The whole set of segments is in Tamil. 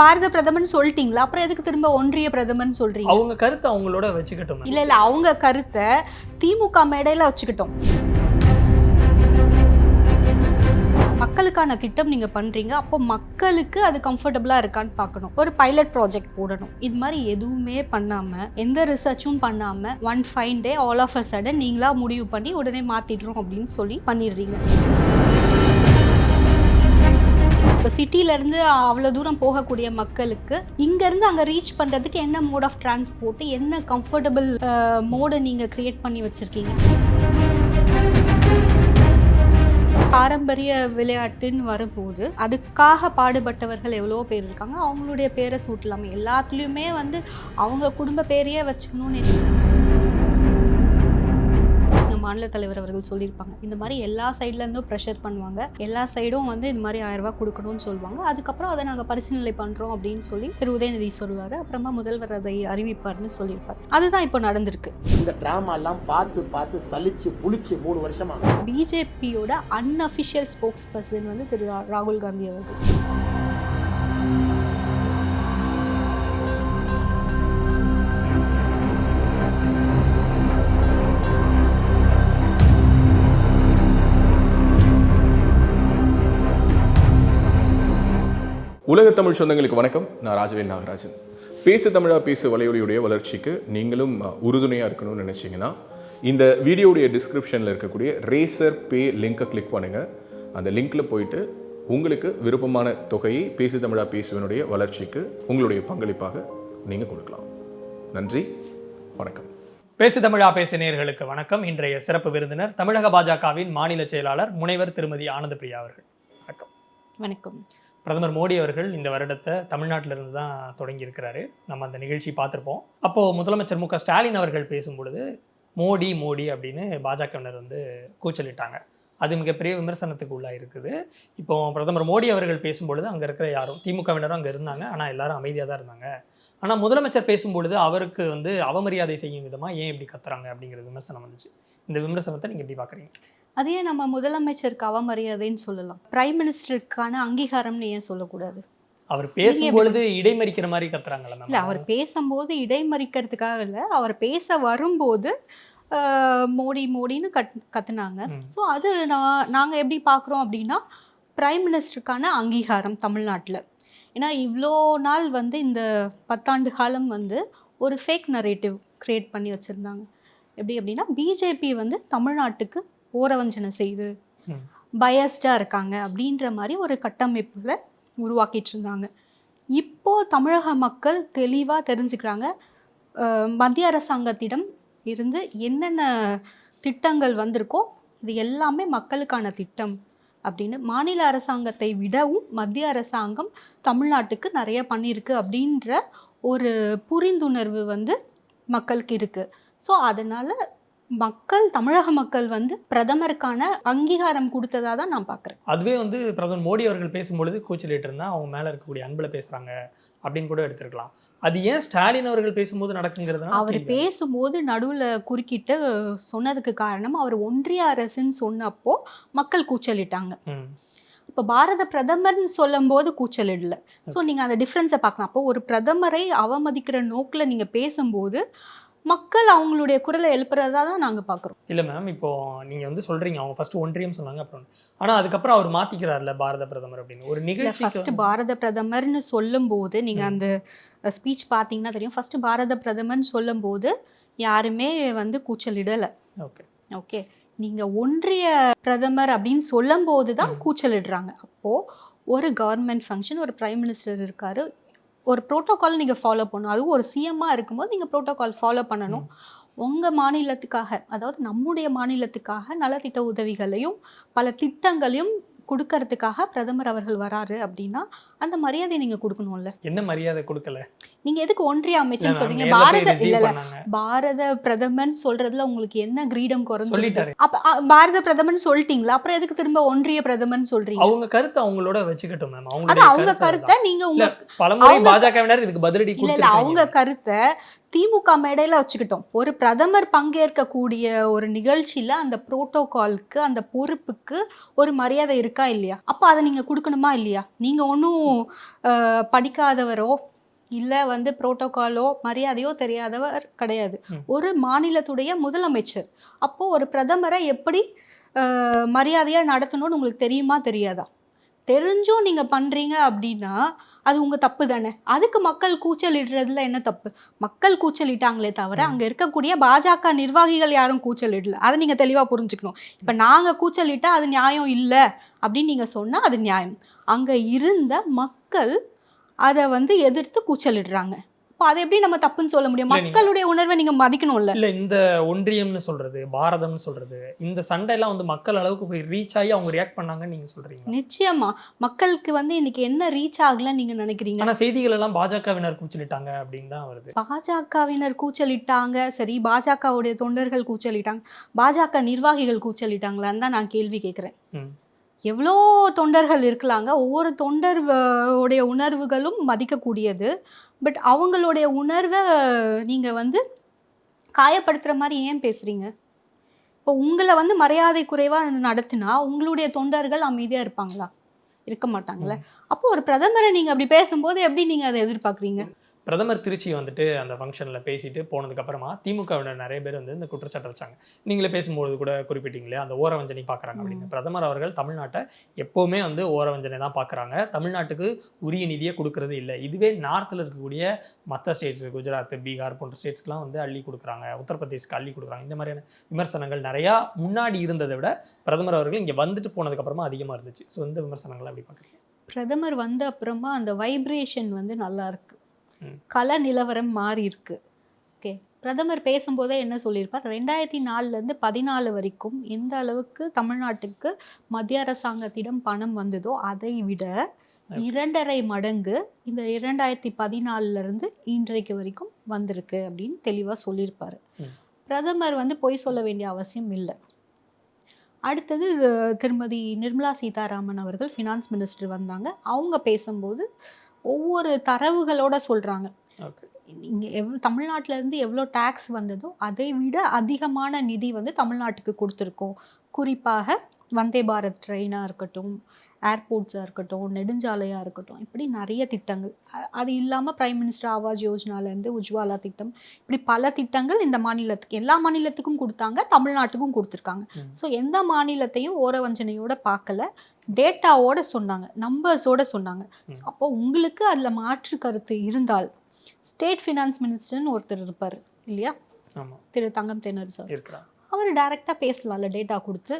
பாரத பிரதமர்னு சொல்லிட்டீங்களா? அப்புறம் எதுக்கு திரும்ப ஒன்றிய பிரதமர்னு சொல்றீங்க? அவங்க கருத்தை அவங்களோட வச்சுக்கிட்டோம் இல்ல இல்ல அவங்க கருத்தை திமுக மேடையில வச்சுக்கிட்டோம். மக்களுக்கான திட்டம் நீங்க பண்றீங்க. அப்போ மக்களுக்கு அது கம்ஃபர்டபுளா இருக்கான்னு பார்க்கணும். ஒரு பைலட் ப்ராஜெக்ட் போடணும். இது மாதிரி எதுவுமே பண்ணாம எந்த ரிசர்ச்சும் பண்ணாம one fine day all of a sudden நீங்களா முடிவு பண்ணி உடனே மாத்திடுறோம் அப்படின்னு சொல்லி பண்ணிடுறீங்க. இப்போ சிட்டிலேருந்து அவ்வளோ தூரம் போகக்கூடிய மக்களுக்கு இங்கேருந்து அங்கே ரீச் பண்ணுறதுக்கு என்ன மோட் ஆஃப் டிரான்ஸ்போர்ட் என்ன கம்ஃபர்டபுள் மோடை நீங்கள் க்ரியேட் பண்ணி வச்சுருக்கீங்க? பாரம்பரிய விளையாட்டுன்னு வரும்போது அதுக்காக பாடுபட்டவர்கள் எவ்வளோ பேர் இருக்காங்க. அவங்களுடைய பேரை சூட்டலாமே. எல்லாத்துலேயுமே வந்து அவங்க குடும்ப பேரையே வச்சுக்கணும்னு எங்க மாநில தலைவர் அவர்கள் சொல்லியிருப்பாங்க. இந்த மாதிரி எல்லா சைட்ல இருந்தும் ப்ரெஷர் பண்ணுவாங்க. எல்லா சைடும் வந்து இந்த மாதிரி ஆயிரம் ரூபாய் கொடுக்கணும்னு சொல்லுவாங்க. அதுக்கப்புறம் அதை நாங்கள் பரிசீலனை பண்றோம் அப்படின்னு சொல்லி திரு. உதயநிதி சொல்லுவாரு. அப்புறமா முதல்வர் அதை அறிவிப்பார்னு சொல்லியிருப்பார். அதுதான் இப்போ நடந்திருக்கு. இந்த டிராமா எல்லாம் பார்த்து பார்த்து சலிச்சு புளிச்சு மூணு வருஷமா பிஜேபியோட அன்அஃபிஷியல் ஸ்போக்ஸ் பர்சன் வந்து திரு. ராகுல் காந்தி அவர்கள். உலக தமிழ் சொந்தங்களுக்கு வணக்கம். நான் ராஜவேல் நாகராஜன். பேசு தமிழா பேசு வலையொலியுடைய வளர்ச்சிக்கு நீங்களும் உறுதுணையாக இருக்கணும்னு நினச்சிங்கன்னா இந்த வீடியோடைய டிஸ்கிரிப்ஷனில் இருக்கக்கூடிய ரேசர் பே லிங்கை கிளிக் பண்ணுங்கள் அந்த லிங்க்கில் போயிட்டு உங்களுக்கு விருப்பமான தொகையை பேசு தமிழா பேசுவனுடைய வளர்ச்சிக்கு உங்களுடைய பங்களிப்பாக நீங்கள் கொடுக்கலாம். நன்றி. வணக்கம். பேசு தமிழா பேசு நேயர்களுக்கு வணக்கம். இன்றைய சிறப்பு விருந்தினர் தமிழக பாஜகவின் மாநில செயலாளர் முனைவர் திருமதி ஆனந்த பிரியா அவர்கள். வணக்கம். வணக்கம். பிரதமர் மோடி அவர்கள் இந்த வருடத்தை தமிழ்நாட்டிலிருந்து தான் தொடங்கி இருக்கிறாரு நம்ம அந்த நிகழ்ச்சி பார்த்துருப்போம். அப்போது முதலமைச்சர் மு க ஸ்டாலின் அவர்கள் பேசும்பொழுது மோடி மோடி அப்படின்னு பாஜகவினர் வந்து கூச்சலிட்டாங்க. அது மிகப்பெரிய விமர்சனத்துக்கு உள்ளாக இருக்குது. இப்போ பிரதமர் மோடி அவர்கள் பேசும்பொழுது அங்கே இருக்கிற யாரும் திமுகவினரும் அங்கே இருந்தாங்க. ஆனால் எல்லாரும் அமைதியாக தான் இருந்தாங்க. ஆனால் முதலமைச்சர் பேசும்பொழுது அவருக்கு வந்து அவமரியாதை செய்யும் விதமாக ஏன் இப்படி கத்துறாங்க அப்படிங்கிற விமர்சனம் வந்துச்சு. இந்த விமர்சனத்தை நீங்கள் எப்படி பார்க்குறீங்க? அதையே நம்ம முதலமைச்சருக்கு அவமரியாதைன்னு சொல்லலாம். பிரைம் மினிஸ்டருக்கான அங்கீகாரம்னு ஏன் சொல்லக்கூடாது? அவர் பேசும்பொழுது இடைமறிக்கிற மாதிரி கத்துறாங்கல்ல இல்லை அவர் பேசும்போது இடைமறிக்கிறதுக்காக இல்லை அவர் பேச வரும்போது மோடி மோடின்னு கத் கத்துனாங்க. ஸோ அது நான் நாங்கள் எப்படி பார்க்குறோம் அப்படின்னா பிரைம் மினிஸ்டருக்கான அங்கீகாரம் தமிழ்நாட்டில். ஏன்னா இவ்வளோ நாள் வந்து இந்த பத்தாண்டு காலம் வந்து ஒரு ஃபேக் நரேட்டிவ் க்ரியேட் பண்ணி வச்சுருந்தாங்க. எப்படி அப்படின்னா பிஜேபி வந்து தமிழ்நாட்டுக்கு ஓரவஞ்சனை செய்து. பயஸ்டாக இருக்காங்க அப்படின்ற மாதிரி ஒரு கட்டமைப்பில் உருவாக்கிட்டு இருந்தாங்க. இப்போ தமிழக மக்கள் தெளிவாக தெரிஞ்சுக்கிறாங்க. மத்திய அரசாங்கத்திடம் இருந்து என்னென்ன திட்டங்கள் வந்திருக்கோ இது எல்லாமே மக்களுக்கான திட்டம் அப்படின்னு மாநில அரசாங்கத்தை விடவும் மத்திய அரசாங்கம் தமிழ்நாட்டுக்கு நிறைய பண்ணியிருக்கு அப்படின்ற ஒரு புரிந்துணர்வு வந்து மக்களுக்கு இருக்குது ஸோ அதனால் மக்கள் தமிழக மக்கள் வந்து பிரதமருக்கான அங்கீகாரம் கொடுத்ததா தான் நான் பார்க்குறேன் அதுவே வந்து பிரதமர் மோடி அவர்கள் பேசும்பொழுது கூச்சலிட்டு இருந்தா அவங்க மேல இருக்கக்கூடிய அன்புல பேசுறாங்க அப்படின்னு கூட எடுத்துருக்கலாம். அது ஏன் ஸ்டாலின் அவர்கள் பேசும்போது நடக்குங்கிறதுனால அவர். பேசும்போது நடுவில் குறுக்கிட்டு சொன்னதுக்கு காரணம் அவர் ஒன்றிய அரசுன்னு சொன்னப்போ மக்கள் கூச்சலிட்டாங்க. இப்போ பாரத பிரதமர்னு சொல்லும்போது கூச்சலிடல. ஸோ நீங்கள் அந்த டிஃப்ரென்ஸை பார்க்கலாம். அப்போ ஒரு பிரதமரை அவமதிக்கிற நோக்கில் நீங்கள் பேசும்போது மக்கள் அவங்களுடைய குரலை எழுப்புறதா தான் நாங்கள் பார்க்குறோம் இல்ல மேம் இப்போ நீங்க வந்து சொல்றீங்க அவங்க ஃபர்ஸ்ட் ஒன்றியம் சொன்னாங்க அப்புறம் ஆனா அதுக்கப்புறம் அவர் மாத்திக்கிறார்ல பாரத பிரதமர் அப்படின்னு. ஒரு ஃபர்ஸ்ட் வந்து- பாரத பிரதமர்னு சொல்லும்போது நீங்கள் அந்த ஸ்பீச் பார்த்தீங்கன்னா தெரியும். ஃபர்ஸ்ட் பாரத பிரதமர்னு சொல்லும்போது யாருமே வந்து கூச்சலிடலை ஓகே ஓகே நீங்கள் ஒன்றிய பிரதமர் அப்படின்னு சொல்லும்போது தான். கூச்சலிடுறாங்க அப்போது ஒரு கவர்மெண்ட் ஃபங்க்ஷன் ஒரு பிரைம் மினிஸ்டர் இருக்காரு. ஒரு ப்ரோட்டோகால் நீங்கள் ஃபாலோ பண்ணணும். அதுவும் ஒரு சிஎம்மாக இருக்கும்போது நீங்கள் ப்ரோட்டோகால் ஃபாலோ பண்ணணும். உங்கள் மாநிலத்துக்காக அதாவது நம்முடைய மாநிலத்துக்காக நலத்திட்ட உதவிகளையும் பல திட்டங்களையும் கொடுக்கறதுக்காக பிரதமர் அவர்கள் வராரு அப்படின்னா அந்த மரியாதை நீங்கள் கொடுக்கணும்ல? என்ன மரியாதை கொடுக்கல? நீங்க எதுக்கு ஒன்றிய ma'am, சொல்றீங்க? பாரத இல்ல. பாரத பிரதமர் சொல்றதுல உங்களுக்கு என்ன கிரீடம் குறைஞ்சு சொல்லிட்டாரு. அப்ப அ, பாரத பிரதமர்னு சொல்லிட்டீங்களா? அப்புறம் எதுக்கு திரும்ப ஒன்றிய பிரதமர்னு சொல்றீங்க? அவங்க கருத்து அவங்களோட வச்சுக்கட்டும் மேம் அவங்களுடைய அவங்க கருத்தை நீங்க உங்க பலமுறை அவங்க- பாஜகவினர் இதுக்கு பதிலடி இல்ல இல்ல அவங்க கருத்தை திமுக மேடையில வச்சுக்கிட்டோம். ஒரு பிரதமர் பங்கேற்கக்கூடிய ஒரு நிகழ்ச்சியில அந்த புரோட்டோகால்க்கு அந்த பொறுப்புக்கு ஒரு மரியாதை இருக்கா இல்லையா? அப்ப அதை நீங்க கொடுக்கணுமா இல்லையா? நீங்க ஒன்றும் படிக்காதவரோ இல்ல வந்து புரோட்டோகாலோ மரியாதையோ தெரியாதவர் கிடையாது. ஒரு மாநிலத்துடைய முதலமைச்சர். அப்போ ஒரு பிரதமரை எப்படி அஹ், மரியாதையா நடத்தணும்னு உங்களுக்கு தெரியுமா தெரியாதா? தெரிஞ்சும் நீங்க பண்றீங்க அப்படின்னா அது உங்க தப்பு தானே? அதுக்கு மக்கள் கூச்சலிடுறதுல என்ன தப்பு? மக்கள் கூச்சலிட்டாங்களே தவிர. அங்க இருக்கக்கூடிய பாஜக நிர்வாகிகள் யாரும் கூச்சலிடல. அதை நீங்க தெளிவா புரிஞ்சுக்கணும். இப்ப நாங்க கூச்சலிட்டா அது நியாயம் இல்ல அப்படின்னு நீங்க சொன்னா அது நியாயம். அங்க இருந்த மக்கள் அதை வந்து எதிர்த்து கூச்சலிடுறாங்க. அப்போ அதை எப்படி நம்ம தப்புன்னு சொல்ல முடியும்? மக்களுடைய உணர்வை நீங்க மதிக்கணும்ல. இல்ல இந்த ஒன்றியம்னு சொல்றது பாரதம்னு சொல்றது இந்த சண்டை எல்லாம் வந்து மக்கள் அளவுக்கு போய் ரீச் ஆகி அவங்க ரியாக்ட் பண்ணாங்கன்னு நீங்க சொல்றீங்க நிச்சயமா. மக்களுக்கு வந்து இன்னைக்கு என்ன ரீச் ஆகலன்னு நீங்க நினைக்கிறீங்க? ஆனா செய்திகள் எல்லாம் பாஜகவினர் கூச்சலிட்டாங்க அப்படின்னு தான் வருது. பாஜகவினர் கூச்சலிட்டாங்க. சரி பாஜகவுடைய தொண்டர்கள் கூச்சலிட்டாங்க. பாஜக நிர்வாகிகள் கூச்சலிட்டாங்களான்னு தான் நான் கேள்வி கேட்குறேன். எவ்வளோ தொண்டர்கள் இருக்கலாங்க. ஒவ்வொரு தொண்டர் உடைய உணர்வுகளும் மதிக்கக்கூடியது. பட் அவங்களுடைய உணர்வை நீங்கள் வந்து காயப்படுத்துகிற மாதிரி ஏன் பேசுகிறீங்க இப்போ உங்களை வந்து மரியாதை குறைவாக நடத்தினா உங்களுடைய தொண்டர்கள் அமைதியாக இருப்பாங்களா? இருக்க மாட்டாங்களே அப்போ ஒரு பிரதமரை நீங்கள் அப்படி பேசும்போது எப்படி நீங்கள் அதை எதிர்பார்க்குறீங்க? பிரதமர் திருச்சி வந்துட்டு அந்த ஃபங்க்ஷன்ல பேசிட்டு போனதுக்கு அப்புறமா திமுகவினர் நிறைய பேர் வந்து இந்த குற்றச்சாட்டை வச்சாங்க. நீங்களே பேசும்போது கூட குறிப்பிட்டீங்களே அந்த ஓரவஞ்சனை பார்க்குறாங்க அப்படின்னு. பிரதமர் அவர்கள் தமிழ்நாட்டை எப்போவுமே வந்து ஓரவஞ்சனை தான் பார்க்குறாங்க தமிழ்நாட்டுக்கு உரிய நிதியை கொடுக்கறது இல்லை. இதுவே நார்த்தில் இருக்கக்கூடிய மற்ற ஸ்டேட்ஸ் குஜராத் பீகார் போன்ற ஸ்டேட்ஸ்க்குலாம் வந்து அள்ளி கொடுக்குறாங்க. உத்தரப்பிரதேஷ்க்கு அள்ளி கொடுக்குறாங்க. இந்த மாதிரியான விமர்சனங்கள் நிறையா முன்னாடி இருந்ததை விட பிரதமர் அவர்கள் இங்கே வந்துட்டு போனதுக்கு அப்புறமா அதிகமாக இருந்துச்சு. ஸோ இந்த விமர்சனங்களை அப்படி பார்க்குறீங்க பிரதமர் வந்த அப்புறமா அந்த வைப்ரேஷன் வந்து நல்லா இருக்கு. ம். கல நிலவரம் மாறி இருக்கு ஓகே. பிரதமர் பேசும்போதே என்ன சொல்லியிருப்பார்? ரெண்டாயிரத்தி நாலுலேருந்து பதினாலு வரைக்கும் எந்த அளவுக்கு தமிழ்நாட்டுக்கு மத்திய அரசாங்கத்திடம் பணம் வந்ததோ அதை விட இரண்டரை மடங்கு இந்த இரண்டாயிரத்தி பதினாலுல இருந்து இன்றைக்கு வரைக்கும் வந்திருக்கு அப்படின்னு தெளிவாக சொல்லியிருப்பாரு. பிரதமர் வந்து பொய் சொல்ல வேண்டிய அவசியம் இல்லை. அடுத்தது திருமதி நிர்மலா சீதாராமன் அவர்கள் ஃபினான்ஸ் மினிஸ்டர் வந்தாங்க. அவங்க பேசும்போது ஒவ்வொரு தரவுகளோட சொல்கிறாங்க இங்கே எவ் தமிழ்நாட்டுல இருந்து எவ்வளோ டேக்ஸ் வந்ததோ அதை விட அதிகமான நிதி வந்து தமிழ்நாட்டுக்கு கொடுத்துருக்கோம். குறிப்பாக வந்தே பாரத் ட்ரெயினாக இருக்கட்டும் ஏர்போர்ட்ஸாக இருக்கட்டும் நெடுஞ்சாலையாக இருக்கட்டும் இப்படி நிறைய திட்டங்கள். அது இல்லாமல் பிரைம் மினிஸ்டர் ஆவாஸ் யோஜனாலேருந்து உஜ்வாலா திட்டம் இப்படி பல திட்டங்கள் இந்த மாநிலத்துக்கு எல்லா மாநிலத்துக்கும் கொடுத்தாங்க தமிழ்நாட்டுக்கும் கொடுத்துருக்காங்க. ஸோ எந்த மாநிலத்தையும் ஓரவஞ்சனையோட பார்க்கல. டேட்டாவோட சொன்னாங்க நம்பர்ஸோட சொன்னாங்க. அப்போ உங்களுக்கு அதில் மாற்று கருத்து இருந்தால் ஸ்டேட் ஃபினான்ஸ் மினிஸ்டர்னு ஒருத்தர் இருப்பார் இல்லையா? திரு தங்கம் தென்னரசு சார் அவர் டைரெக்டாக பேசலாம்ல டேட்டா கொடுத்து.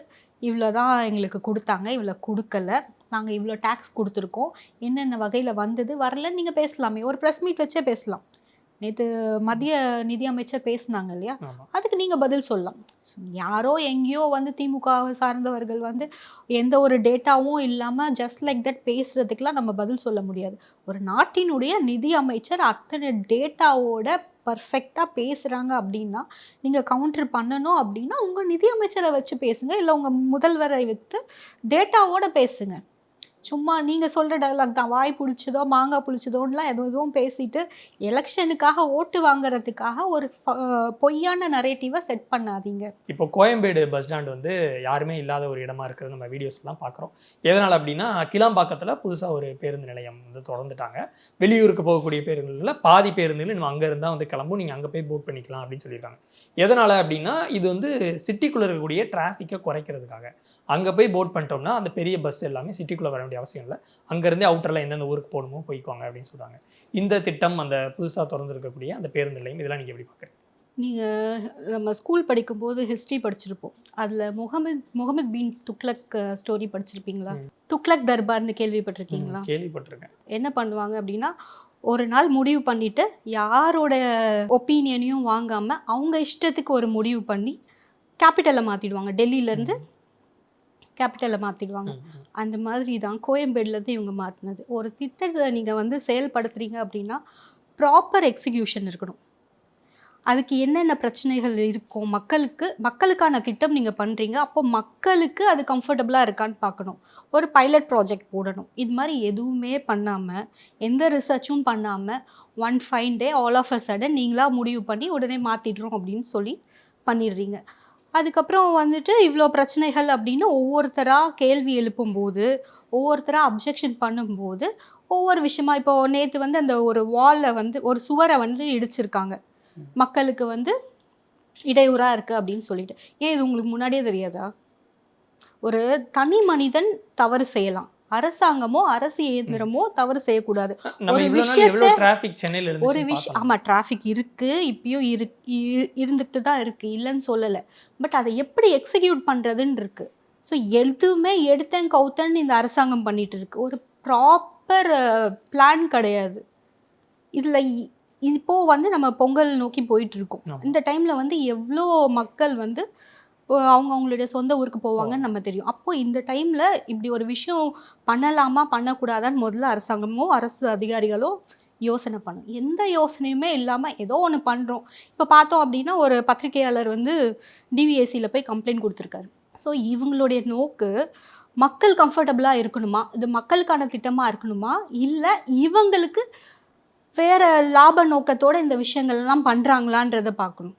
இவ்வளோ தான் எங்களுக்கு கொடுத்தாங்க இவ்வளோ கொடுக்கல. நாங்கள் இவ்வளோ டேக்ஸ் கொடுத்துருக்கோம். என்னென்ன வகையில் வந்தது வரலன்னு நீங்கள் பேசலாமே. ஒரு ப்ரெஸ் மீட் வச்சே பேசலாம். நேற்று மத்திய நிதி அமைச்சர் பேசுனாங்க இல்லையா? அதுக்கு நீங்கள் பதில் சொல்லலாம். யாரோ எங்கேயோ வந்து திமுகவை சார்ந்தவர்கள் வந்து எந்த ஒரு டேட்டாவும் இல்லாமல் ஜஸ்ட் லைக் தட் பேசுகிறதுக்கெலாம் நம்ம பதில் சொல்ல முடியாது. ஒரு நாட்டினுடைய நிதி அமைச்சர் அத்தனை டேட்டாவோட பர்ஃபெக்டாக பேசுகிறாங்க அப்படின்னா நீங்கள் கவுண்டர் பண்ணணும் அப்படின்னா உங்கள் நிதி அமைச்சரை வச்சு பேசுங்க இல்லை உங்கள் முதல்வரை விட்டு டேட்டாவோட பேசுங்க. சும்மா நீங்கள் சொல்கிற டைலாக் தான். வாய் புளிச்சதோ மாங்காய் புளிச்சதோன்னுலாம் எதுவும் எதுவும் பேசிட்டு எலெக்ஷனுக்காக ஓட்டு வாங்குறதுக்காக ஒரு ஃப- பொய்யான நரேட்டிவை செட் பண்ணாதீங்க. இப்போ கோயம்பேடு பஸ் ஸ்டாண்ட் வந்து யாருமே இல்லாத ஒரு இடமா இருக்கிறது நம்ம வீடியோஸ்லாம் பார்க்குறோம். எதனால் அப்படின்னா கிளாம்பாக்கத்தில் புதுசாக ஒரு பேருந்து நிலையம் வந்து திறந்துட்டாங்க வெளியூருக்கு போகக்கூடிய பேருந்துகளில் பாதி பேருந்துகள் நம்ம அங்கே இருந்தால் வந்து கிளம்பும் நீங்கள் அங்கே போய் போட் பண்ணிக்கலாம் அப்படின்னு சொல்லியிருக்காங்க. எதனால் அப்படின்னா இது வந்து சிட்டிக்குள்ளே இருக்கக்கூடிய டிராஃபிக்கை குறைக்கிறதுக்காக. அங்கே போய் போட் பண்ணிட்டோம்னா அந்த பெரிய பஸ் எல்லாமே சிட்டிக்குள்ளே வர வேண்டிய அவசியம் இல்லை. அங்கேருந்தே அவுட்டரில் எந்தெந்த ஊருக்கு போகணுமோ போய்க்குவாங்க அப்படின்னு சொல்கிறாங்க இந்த திட்டம் அந்த புதுசாக திறந்துருக்கக்கூடிய அந்த பேருந்து நிலையம் இதெல்லாம் நீங்கள் எப்படி பார்க்குறீங்க நீங்கள் நம்ம ஸ்கூல் படிக்கும்போது ஹிஸ்ட்ரி படிச்சிருப்போம். அதில் முகமது முகமது பின் துக்ளக் ஸ்டோரி படிச்சிருப்பீங்களா? துக்ளக் தர்பார்னு கேள்விப்பட்டிருக்கீங்களா? கேள்விப்பட்டிருக்கேன். என்ன பண்ணுவாங்க அப்படின்னா ஒரு நாள் முடிவு பண்ணிட்டு யாரோட ஒப்பீனியனையும் வாங்காம அவங்க இஷ்டத்துக்கு ஒரு முடிவு பண்ணி கேபிட்டலை மாற்றிடுவாங்க டெல்லியிலேருந்து கேபிட்டலை மாற்றிடுவாங்க. அந்த மாதிரி தான் கோயம்பேடுலேருந்து இவங்க மாற்றினது ஒரு திட்டத்தை நீங்கள் வந்து செயல்படுத்துறீங்க அப்படின்னா ப்ராப்பர் எக்ஸிக்யூஷன் இருக்கணும். அதுக்கு என்னென்ன பிரச்சனைகள் இருக்கும்? மக்களுக்கு மக்களுக்கான திட்டம் நீங்கள் பண்ணுறீங்க அப்போ மக்களுக்கு அது கம்ஃபர்டபுளாக இருக்கான்னு பார்க்கணும். ஒரு பைலட் ப்ராஜெக்ட் போடணும். இது மாதிரி எதுவுமே பண்ணாமல் எந்த ரிசர்ச்சும் பண்ணாமல் one fine day all of a sudden நீங்களாக முடிவு பண்ணி உடனே மாற்றிடுறோம் அப்படின்னு சொல்லி பண்ணிடுறீங்க. அதுக்கப்புறம் வந்துட்டு இவ்வளோ பிரச்சனைகள் அப்படின்னு ஒவ்வொருத்தராக கேள்வி எழுப்பும்போது ஒவ்வொருத்தராக அப்ஜெக்ஷன் பண்ணும்போது ஒவ்வொரு விஷயமா இப்போ நேற்று வந்து அந்த ஒரு வாலில் வந்து ஒரு சுவரை வந்து இடிச்சிருக்காங்க. மக்களுக்கு வந்து இடையூறாக இருக்குது அப்படின்னு சொல்லிட்டு. ஏன் இது உங்களுக்கு முன்னாடியே தெரியாதா? ஒரு தனி மனிதன் தவறு செய்யலாம். அரசாங்கமோ அரசு இயந்திரமோ தவறு செய்யக்கூடாது. ஒரு விஷயத்த- டிராபிக் ஒரு விஷயம் ஆமாம் டிராஃபிக் இருக்குது இப்பயும் இருந்துட்டு தான் இருக்குது இல்லைன்னு சொல்லலை. பட் அதை எப்படி எக்ஸிக்யூட் பண்ணுறதுன்னு இருக்குது ஸோ எதுவுமே எடுத்தேன் கவுத்தன் இந்த அரசாங்கம் பண்ணிட்டு இருக்கு. ஒரு ப்ராப்பர் பிளான் கிடையாது. இதில் இப்போ வந்து நம்ம பொங்கல் நோக்கி போயிட்டு இருக்கோம். ஆமா. இந்த டைமில் வந்து எவ்வளோ மக்கள் வந்து அவங்க அவங்களுடைய சொந்த ஊருக்கு போவாங்கன்னு நம்ம தெரியும். அப்போ இந்த டைமில் இப்படி ஒரு விஷயம் பண்ணலாமா பண்ணக்கூடாதான்னு முதல்ல அரசாங்கமோ அரசு அதிகாரிகளோ யோசனை பண்ணும். எந்த யோசனையுமே இல்லாமல் ஏதோ ஒன்று பண்ணுறோம் இப்போ பார்த்தோம் அப்படின்னா ஒரு பத்திரிகையாளர் வந்து டிவிஎஸ்சியில் போய் கம்ப்ளைண்ட் கொடுத்துருக்காரு. ஸோ இவங்களுடைய நோக்கு மக்கள் கம்ஃபர்டபுளாக இருக்கணுமா? இது மக்களுக்கான திட்டமாக இருக்கணுமா? இல்லை இவங்களுக்கு வேற லாப நோக்கத்தோட இந்த விஷயங்கள்லாம் பண்ணுறாங்களான்றத பார்க்கணும்.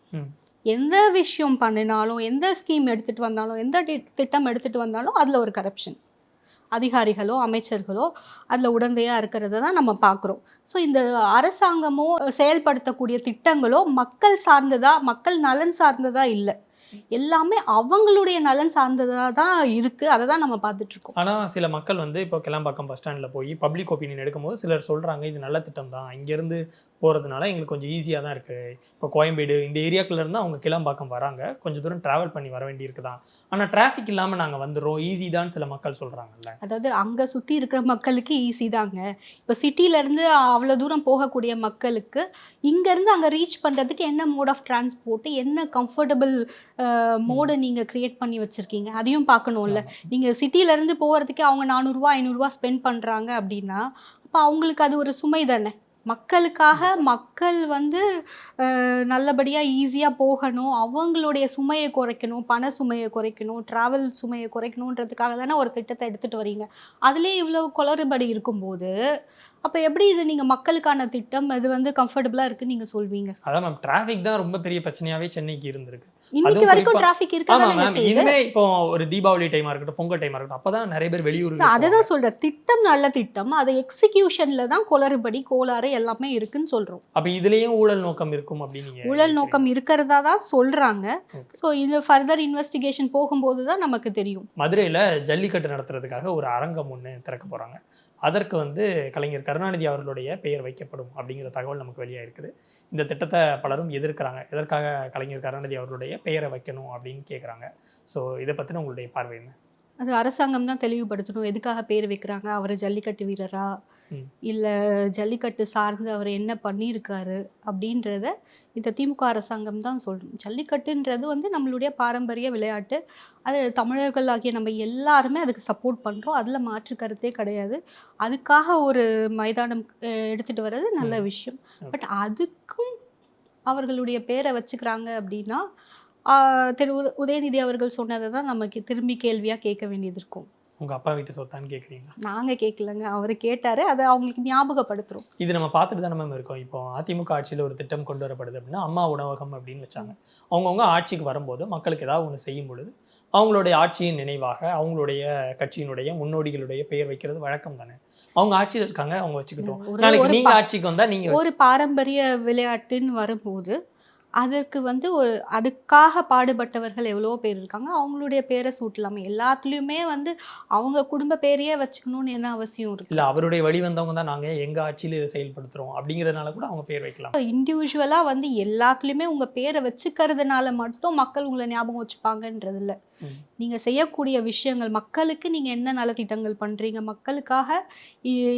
எந்த விஷயம் பண்ணினாலும் எந்த ஸ்கீம் எடுத்துகிட்டு வந்தாலும் எந்த திட்டம் எடுத்துகிட்டு வந்தாலும் அதில் ஒரு கரப்ஷன் அதிகாரிகளோ அமைச்சர்களோ அதில் உடந்தையாக இருக்கிறத தான் நம்ம பார்க்குறோம். ஸோ இந்த அரசாங்கமோ செயல்படுத்தக்கூடிய திட்டங்களோ மக்கள் சார்ந்ததா மக்கள் நலன் சார்ந்ததா இல்லை. எல்லாமே அவங்களுடைய நலன் சார்ந்ததாக தான் இருக்குது அதை தான் நம்ம பார்த்துட்டு இருக்கோம். சில மக்கள் வந்து இப்போ கிளம்பாக்கம் பஸ் ஸ்டாண்டில் போய் பப்ளிக் ஒப்பீனியன் எடுக்கும்போது சிலர் சொல்கிறாங்க இது நல்ல திட்டம் தான். இங்கேருந்து போகிறதுனால எங்களுக்கு கொஞ்சம் ஈஸியாக தான் இருக்குது இப்போ கோயம்பேடு இந்த ஏரியாக்குள்ள இருந்து அவங்க கிளம்பாக்கம் வராங்க. கொஞ்சம் தூரம் டிராவல் பண்ணி வர வேண்டியிருக்கு தான் ஆனால் டிராஃபிக் இல்லாமல் நாங்கள் வந்துடுறோம் ஈஸி தான் சில மக்கள் சொல்கிறாங்கல்ல அதாவது அங்கே சுற்றி இருக்கிற மக்களுக்கு ஈஸி தாங்க. இப்போ சிட்டிலேருந்து அவ்வளோ தூரம் போகக்கூடிய மக்களுக்கு இங்கேருந்து அங்கே ரீச் பண்ணுறதுக்கு என்ன மோட் ஆஃப் டிரான்ஸ்போர்ட் என்ன கம்ஃபர்டபுள் மோடை நீங்கள் க்ரியேட் பண்ணி வச்சுருக்கீங்க? அதையும் பார்க்கணும்ல. நீங்கள் சிட்டிலேருந்து போகிறதுக்கே அவங்க நானூறுரூவா ஐநூறுரூவா ஸ்பெண்ட் பண்ணுறாங்க அப்படின்னா அப்போ அவங்களுக்கு அது ஒரு சுமை தானே? மக்களுக்காக மக்கள் வந்து நல்லபடியாக ஈஸியாக போகணும். அவங்களுடைய சுமையை குறைக்கணும் பண சுமையை குறைக்கணும் ட்ராவல் சுமையை குறைக்கணுன்றதுக்காக தானே ஒரு திட்டத்தை எடுத்துகிட்டு வரீங்க அதுலேயே இவ்வளோ குளறுபடி இருக்கும்போது அப்போ எப்படி இது நீங்கள் மக்களுக்கான திட்டம்? அது வந்து கம்ஃபர்டபுளாக இருக்குன்னு நீங்கள் சொல்வீங்க? அதான் மேம் டிராஃபிக் தான் ரொம்ப பெரிய பிரச்சனையாவே சென்னைக்கு இருந்திருக்கு. இன்னைக்கு வரைக்கும் டிராஃபிக் இருக்க ஆமா மேம் இனிமே இப்போ ஒரு தீபாவளி டைமா இருக்கட்டும் பொங்கல் டைமா இருக்கட்டும் அப்பதான் நிறைய பேர் வெளியூர் அதை தான் சொல்கிறேன் திட்டம் நல்ல திட்டம். அதை எக்ஸிக்யூஷனில் தான் குளறுபடி கோளாறு எல்லாமே இருக்குன்னு சொல்கிறோம் அப்ப இதுலயும் ஊழல் நோக்கம் இருக்கும் அப்படின்னு ஊழல் நோக்கம் இருக்கிறதா தான் சொல்கிறாங்க Okay. ஸோ இது ஃபர்தர் இன்வெஸ்டிகேஷன் போகும்போது தான் நமக்கு தெரியும். மதுரையில் ஜல்லிக்கட்டு நடத்துறதுக்காக ஒரு அரங்கம் ஒன்று திறக்க போகிறாங்க அதற்கு வந்து கலைஞர் கருணாநிதி அவர்களுடைய பெயர் வைக்கப்படும் அப்படிங்கிற தகவல் நமக்கு வெளியாக இருக்குது. இந்த திட்டத்தை பலரும் எதிர்க்கிறாங்க. எதற்காக கலைஞர் கருணாநிதி அவர்களுடைய பெயரை வைக்கணும் அப்படின்னு கேட்குறாங்க ஸோ இதை பற்றின உங்களுடைய பார்வை என்ன? அது அரசாங்கம் தான் தெளிவுபடுத்தணும். எதுக்காக பேர் வைக்கிறாங்க? அவர் ஜல்லிக்கட்டு வீரரா. இல்லை ஜல்லிக்கட்டு சார்ந்து அவர் என்ன பண்ணியிருக்காரு? அப்படின்றத இந்த திமுக அரசாங்கம் தான் சொல்லணும் ஜல்லிக்கட்டுன்றது வந்து நம்மளுடைய பாரம்பரிய விளையாட்டு. அது தமிழர்கள் ஆகிய நம்ம எல்லாருமே அதுக்கு சப்போர்ட் பண்ணுறோம் அதில் மாற்று கருத்தே கிடையாது. அதுக்காக ஒரு மைதானம் எடுத்துகிட்டு வர்றது நல்ல விஷயம். பட் அதுக்கும் அவர்களுடைய பேரை வச்சுக்கிறாங்க அப்படின்னா திரு உத- உதயநிதி அவர்கள் சொன்னதை தான் நமக்கு திரும்பி கேள்வியாக கேட்க வேண்டியது இருக்கும். உங்கள் அப்பா வீட்டு சொத்தான்னு கேட்குறீங்களா நாங்கள் கேட்கலங்க அவர் கேட்டார். அதை அவங்களுக்கு ஞாபகப்படுத்துகிறோம் இது நம்ம பார்த்துட்டு தான் மேம் இருக்கோம். இப்போ அதிமுக ஆட்சியில் ஒரு திட்டம் கொண்டு வரப்படுது அப்படின்னா அம்மா உணவகம் அப்படின்னு வச்சாங்க. அவங்கவுங்க ஆட்சிக்கு வரும்போது மக்களுக்கு ஏதாவது ஒன்று செய்யும் பொழுது அவங்களுடைய ஆட்சியின் நினைவாக அவங்களுடைய கட்சியினுடைய முன்னோடிகளுடைய பெயர் வைக்கிறது வழக்கம் தானே. அவங்க ஆட்சியில் இருக்காங்க அவங்க வச்சுக்கிட்டோம். நாளைக்கு நீங்க ஆட்சிக்கு வந்தா நீங்க ஒரு பாரம்பரிய விளையாட்டுன்னு வரும்போது அதற்கு வந்து ஒரு அதுக்காக பாடுபட்டவர்கள் எவ்வளோ பேர் இருக்காங்க அவங்களுடைய பேரை சூட்டலாமே. எல்லாத்துலேயுமே வந்து அவங்க குடும்ப பேரையே வச்சுக்கணும்னு என்ன அவசியம் இருக்கு? இல்ல அவருடைய வழி வந்தவங்க தான் நாங்க எங்க ஆட்சியில இதை செயல்படுத்துறோம் அப்படிங்கறதுனால கூட அவங்க பேர் வைக்கலாம். இண்டிவிஜுவலாக வந்து எல்லாத்துலேயுமே உங்கள் பேரை வச்சுக்கிறதுனால மட்டும் மக்கள் உங்களை ஞாபகம் வச்சுப்பாங்கன்றது இல்லை. நீங்கள் செய்யக்கூடிய விஷயங்கள் மக்களுக்கு நீங்கள் என்ன நலத்திட்டங்கள் பண்ணுறீங்க மக்களுக்காக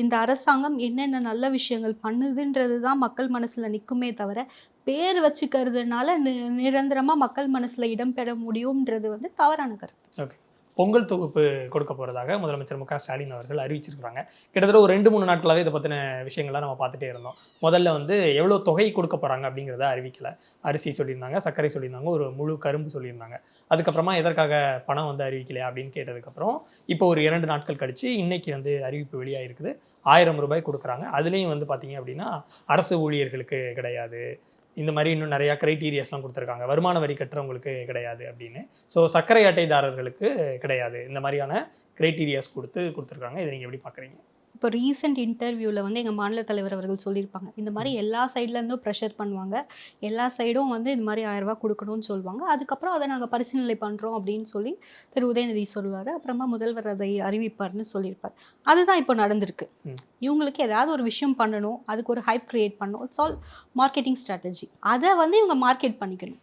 இந்த அரசாங்கம் என்னென்ன நல்ல விஷயங்கள் பண்ணுதுன்றது தான் மக்கள் மனசில் நிற்குமே தவிர பேர் வச்சுக்கிறதுனால நி நிரந்தரமாக மக்கள் மனசில் இடம்பெற முடியும்ன்றது வந்து தவறான கருத்து. ஓகே. பொங்கல் தொகுப்பு கொடுக்க போகிறதாக முதலமைச்சர் மு க ஸ்டாலின் அவர்கள் அறிவிச்சிருக்கிறாங்க. கிட்டத்தட்ட ஒரு ரெண்டு மூணு நாட்களாகவே இதை பற்றின விஷயங்கள்லாம் நம்ம பார்த்துட்டே இருந்தோம். முதல்ல வந்து எவ்வளோ தொகை கொடுக்க போகிறாங்க அப்படிங்கிறத அறிவிக்கல. அரிசி சொல்லியிருந்தாங்க சர்க்கரை சொல்லியிருந்தாங்க ஒரு முழு கரும்பு சொல்லியிருந்தாங்க. அதுக்கப்புறமா எதற்காக பணம் வந்து அறிவிக்கலையா அப்படின்னு கேட்டதுக்கப்புறம் இப்போ ஒரு இரண்டு நாட்கள் கழித்து இன்னைக்கு வந்து அறிவிப்பு வெளியாக இருக்குது ஆயிரம் ரூபாய் கொடுக்குறாங்க. அதுலேயும் வந்து பார்த்தீங்க அப்படின்னா அரசு ஊழியர்களுக்கு கிடையாது. இந்த மாதிரி இன்னும் நிறையா க்ரைட்டீரியாஸ்லாம் கொடுத்துருக்காங்க. வருமான வரி கட்டுறவங்களுக்கு கிடையாது அப்படின்னு. ஸோ சர்க்கரை அட்டைதாரர்களுக்கு கிடையாது. இந்த மாதிரியான க்ரைட்டீரியாஸ் கொடுத்து கொடுத்துருக்காங்க. இதை நீங்கள் எப்படி பார்க்குறீங்க? இப்போ ரீசெண்ட் இன்டர்வியூவில் வந்து எங்கள் மாநில தலைவர் அவர்கள் சொல்லியிருப்பாங்க. இந்த மாதிரி எல்லா சைட்லேருந்தும் ப்ரெஷர் பண்ணுவாங்க. எல்லா சைடும் வந்து இந்த மாதிரி ஆயிரம் ரூபாய் கொடுக்கணும்னு சொல்லுவாங்க. அதுக்கப்புறம் அதை நாங்கள் பரிசீலனை பண்ணுறோம் அப்படின்னு சொல்லி திரு. உதயநிதி சொல்லுவார். அப்புறமா முதல்வர் அதை அறிவிப்பார்னு சொல்லியிருப்பார். அதுதான் இப்போ நடந்திருக்கு. இவங்களுக்கு ஏதாவது ஒரு விஷயம் பண்ணணும் அதுக்கு ஒரு ஹைப் கிரியேட் பண்ணணும். இட்ஸ் ஆல் மார்க்கெட்டிங் ஸ்ட்ராட்டஜி அதை வந்து இவங்க மார்க்கெட் பண்ணிக்கணும்.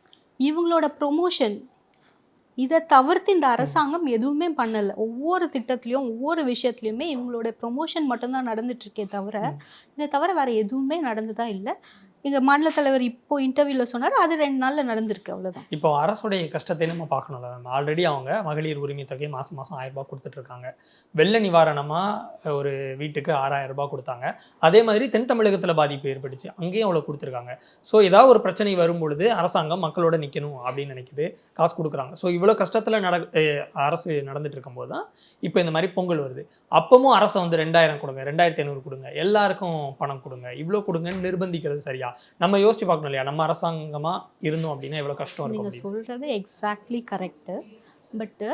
இவங்களோட ப்ரொமோஷன் இதை தவிர்த்து இந்த அரசாங்கம் எதுவுமே பண்ணலை. ஒவ்வொரு திட்டத்துலையும் ஒவ்வொரு விஷயத்துலையுமே இவங்களோட ப்ரொமோஷன் மட்டும்தான் நடந்துட்டு இருக்கே தவிர இதை தவிர வேற எதுவுமே நடந்ததா இல்லை. எங்கள் மாநில தலைவர் இப்போ இன்டர்வியூவில் சொன்னார் அது ரெண்டு நாளில் நடந்திருக்கு அவ்வளோதான் இப்போ அரசுடைய கஷ்டத்தை நம்ம பார்க்கணும்ல மேம் ஆல்ரெடி அவங்க மகளிர் உரிமை தொகை மாதம் மாதம் ஆயிரம் ரூபாய் கொடுத்துட்ருக்காங்க வெள்ள நிவாரணமாக ஒரு வீட்டுக்கு ஆறாயிரம் ரூபாய் கொடுத்தாங்க. அதே மாதிரி தென் தமிழகத்தில் பாதிப்பு ஏற்பட்டுச்சு. அங்கேயும் அவ்வளோ கொடுத்துருக்காங்க. ஸோ ஏதாவது ஒரு பிரச்சனை வரும் பொழுது அரசாங்கம் மக்களோட நிற்கணும் அப்படின்னு நினைக்குது. காசு கொடுக்குறாங்க. ஸோ இவ்வளோ கஷ்டத்தில் நட அரசு நடந்துட்டு இருக்கும்போது தான் இப்போ இந்த மாதிரி பொங்கல் வருது. அப்பவும் அரசு வந்து ரெண்டாயிரம் கொடுங்க ரெண்டாயிரத்தி ஐநூறு கொடுங்க எல்லாருக்கும் பணம் கொடுங்க இவ்வளோ கொடுங்கன்னு நிர்பந்திக்கிறது சரியா? நம்ம யோசிச்சு பார்க்கணும் இல்லையா? நம்ம அரசாங்கமாக இருந்தோம் அப்படின்னா எவ்வளோ கஷ்டம் இருக்கும் நீங்க அப்படின்னு. சொல்றது எக்ஸாக்ட்லி கரெக்டு பட்டு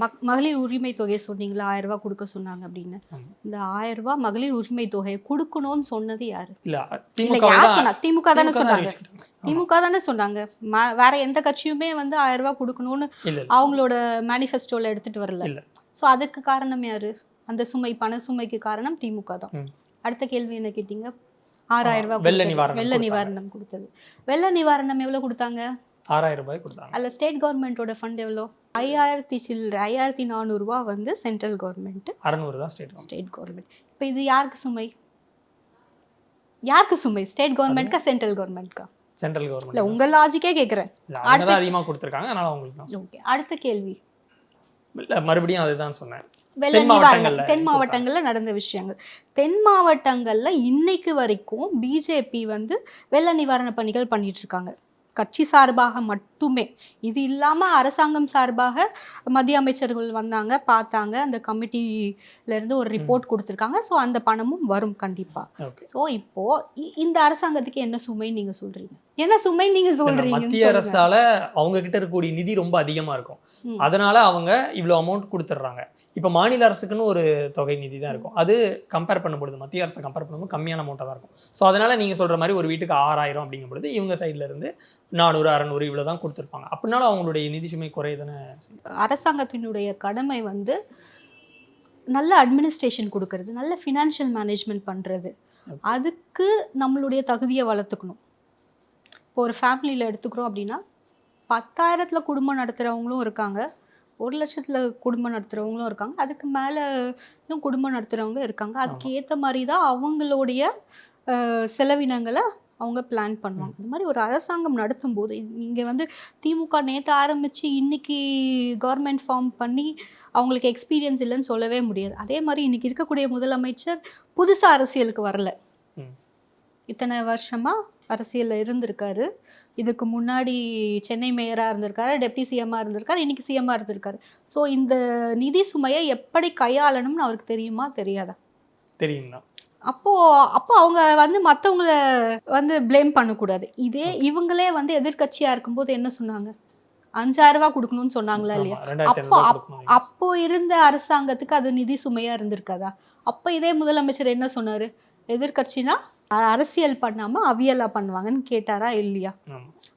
மக் மகளிர் உரிமை தொகை சொன்னீங்களா? ஆயிரம் ரூபாய் கொடுக்க சொன்னாங்க அப்படின்னு. இந்த ஆயிரம் ரூபாய் மகளிர் உரிமை தொகையை கொடுக்கணும்னு சொன்னது யாரு? இல்ல யார் சொன்னா? திமுக தானே சொன்னாங்க. திமுக தானே சொன்னாங்க. வேற எந்த கட்சியுமே வந்து ஆயிரம் ரூபாய் கொடுக்கணும்னு அவங்களோட மேனிஃபெஸ்டோல எடுத்துட்டு வரல. ஸோ அதுக்கு காரணம் யாரு? அந்த சுமை பண சுமைக்கு காரணம் திமுக தான். அடுத்த கேள்வி என்ன கேட்டீங்க? ஆறாயிரம் ரூபாய் வெள்ள. நிவாரணம் வெள்ள. நிவாரணம் கொடுத்தது. வெள்ள நிவாரணம் எவ்வளவு கொடுத்தாங்க? ஆறாயிரம் ரூபாய் கொடுத்தாங்க. அதில் ஸ்டேட் கவர்மெண்ட்டோட ஃபண்ட் எவ்வளோ? ஐயாயிரத்தி சில்லற ஐயாயிரத்தி நானூறுரூவா வந்து சென்ட்ரல் கவர்மெண்ட் அறநூறு தான் ஸ்டேட் ஸ்டேட் கவர்மெண்ட் இப்போ இது யாருக்கு சுமை? யாருக்கு சுமை? ஸ்டேட் கவர்மெண்ட்க்கா சென்ட்ரல் கவர்மெண்ட்க்கா சென்ட்ரல் இல்லை கவர்மெண்ட் உங்க லாஜிக்கே கேட்குறேன் இல்ல தான் அதிகமாக கொடுத்துருக்காங்க அதனால அவங்களுக்கு தான். ஓகே அடுத்த கேள்வி. இல்ல மறுபடியும் அதுதான் சொன்னேன். வெள்ள தென் நிவாரணம் மாவட்டங்கள்ல தென் மாவட்டங்கள்ல நடந்த விஷயங்கள். தென் மாவட்டங்கள்ல இன்னைக்கு வரைக்கும் பிஜேபி வந்து வெள்ள நிவாரண பணிகள் பண்ணிட்டு இருக்காங்க கட்சி சார்பாக மட்டுமே. இது இல்லாம அரசாங்கம் சார்பாக மத்திய அமைச்சர்கள் வந்தாங்க பார்த்தாங்க. அந்த கமிட்டில இருந்து ஒரு ரிப்போர்ட் கொடுத்துருக்காங்க. ஸோ அந்த பணமும் வரும் கண்டிப்பா. ஓகே. ஸோ இப்போ இந்த அரசாங்கத்துக்கு என்ன சுமை நீங்க சொல்றீங்க? என்ன சுமை நீங்க சொல்றீங்க மத்திய அரசால அவங்க கிட்ட இருக்கக்கூடிய நிதி ரொம்ப அதிகமா இருக்கும். அதனால அவங்க இவ்வளோ அமௌண்ட் கொடுத்துட்றாங்க. இப்போ மாநில அரசுக்குன்னு ஒரு தொகை நிதி தான் இருக்கும். அது கம்பேர் பண்ணும்பொழுது மத்திய அரசை கம்பேர் பண்ணும்போது கம்மியான அமௌண்ட்டாக தான் இருக்கும். ஸோ அதனால நீங்க சொல்ற மாதிரி ஒரு வீட்டுக்கு ஆறாயிரம் அப்படிங்கும் பொழுது இவங்க சைடுல இருந்து நானூறு அறநூறு இவ்வளோ தான் கொடுத்துருப்பாங்க. அப்படின்னாலும் அவங்களுடைய நிதி சுமை குறையுதுன்னு அரசாங்கத்தினுடைய கடமை வந்து நல்ல அட்மினிஸ்ட்ரேஷன் கொடுக்கறது நல்ல ஃபினான்ஷியல் மேனேஜ்மெண்ட் பண்ணுறது அதுக்கு நம்மளுடைய தகுதியை வளர்த்துக்கணும். இப்போ ஒரு ஃபேமிலியில் எடுத்துக்கிறோம் அப்படின்னா பத்தாயிரத்தில் குடும்பம் நடத்துகிறவங்களும் இருக்காங்க. ஒரு லட்சத்தில் குடும்பம் நடத்துகிறவங்களும் இருக்காங்க. அதுக்கு மேலே இன்னும் குடும்பம் நடத்துகிறவங்க இருக்காங்க. அதுக்கு ஏற்ற மாதிரி தான் அவங்களுடைய செலவினங்களை அவங்க பிளான் பண்ணுவாங்க. இந்த மாதிரி ஒரு அரசாங்கம் நடத்தும் போது இங்கே வந்து திமுக நேற்று ஆரம்பித்து இன்னைக்கு கவர்மெண்ட் ஃபார்ம் பண்ணி அவங்களுக்கு எக்ஸ்பீரியன்ஸ் இல்லைன்னு சொல்லவே முடியாது. அதே மாதிரி இன்னைக்கு இருக்கக்கூடிய முதலமைச்சர் புதுசாக அரசியலுக்கு வரல. இத்தனை வருஷமாக அரசியலில் இருந்திருக்காரு. இதுக்கு முன்னாடி சென்னை மேயராக இருந்திருக்காரு டெப்டி சிஎம்மாக இருந்திருக்காரு இன்னைக்கு சிஎம்மாக இருந்திருக்காரு. ஸோ இந்த நிதி சுமையை எப்படி கையாளணும்னு அவருக்கு தெரியுமா தெரியாதா? தெரியும் தான் அப்போ அப்போ அவங்க வந்து மற்றவங்கள வந்து ப்ளேம் பண்ணக்கூடாது. இதே இவங்களே வந்து எதிர்க்கட்சியா இருக்கும்போது என்ன சொன்னாங்க? அஞ்சாயிரம் ரூபாய் கொடுக்கணும்னு சொன்னாங்களா இல்லையா? அப்போ அப்போ இருந்த அரசாங்கத்துக்கு அது நிதி சுமையா இருந்திருக்காதா? அப்போ இதே முதலமைச்சர் என்ன சொன்னாரு? எதிர்க்கட்சினா அ- அரசியல் பண்ணாம அவியலா பண்ணுவாங்கன்னு கேட்டாரா இல்லையா?